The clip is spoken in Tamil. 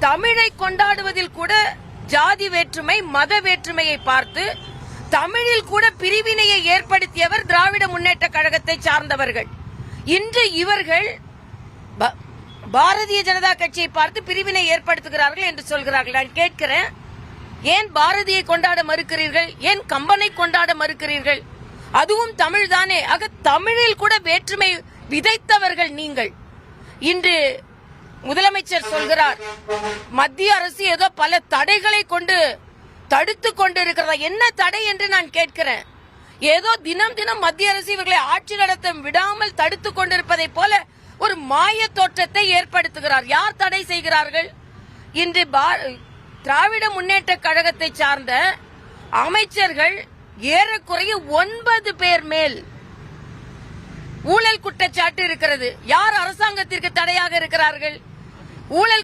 தமிழை கொண்டாடுவதில் கூட ஜாதி வேற்றுமை மத வேற்றுமையை பார்த்து தமிழில் கூட பிரிவினையை ஏற்படுத்தியவர் திராவிட முன்னேற்ற கழகத்தை சார்ந்தவர்கள். இன்று இவர்கள் ப- பாரதிய ஜனதா கட்சியை பார்த்து பிரிவினை ஏற்படுத்துகிறார்கள் என்று சொல்கிறார்கள். நான் கேட்கிறேன் ஏன் பாரதியை கொண்டாட மறுக்கிறீர்கள்? ஏன் கம்பனை கொண்டாட மறுக்கிறீர்கள்? அதுவும் தமிழ் தானே ஆக தமிழில் கூட வேற்றுமை விதைத்தவர்கள் நீங்கள். இன்று முதலமைச்சர் சொல்கிறார் மத்திய அரசு ஏதோ பல தடைகளை கொண்டு தடுத்து கொண்டு இருக்கிறதா என்ன தடை என்று நான் கேட்கிறேன். ஏதோ தினம் தினம் மத்திய அரசு இவர்களை ஆட்சி நடத்த விடாமல் தடுத்து கொண்டிருப்பதை போல ஒரு மாய தோற்றத்தை ஏற்படுத்துகிறார். யார் தடை செய்கிறார்கள்? இன்று பா- திராவிட முன்னேற்ற கழகத்தை சார்ந்த அமைச்சர்கள் ஏறக்குறைய ஒன்பது பேர் மேல் ஊழல் குற்றச்சாட்டு இருக்கிறது. யார் அரசாங்கத்திற்கு தடையாக இருக்கிறார்கள்? ஊழல்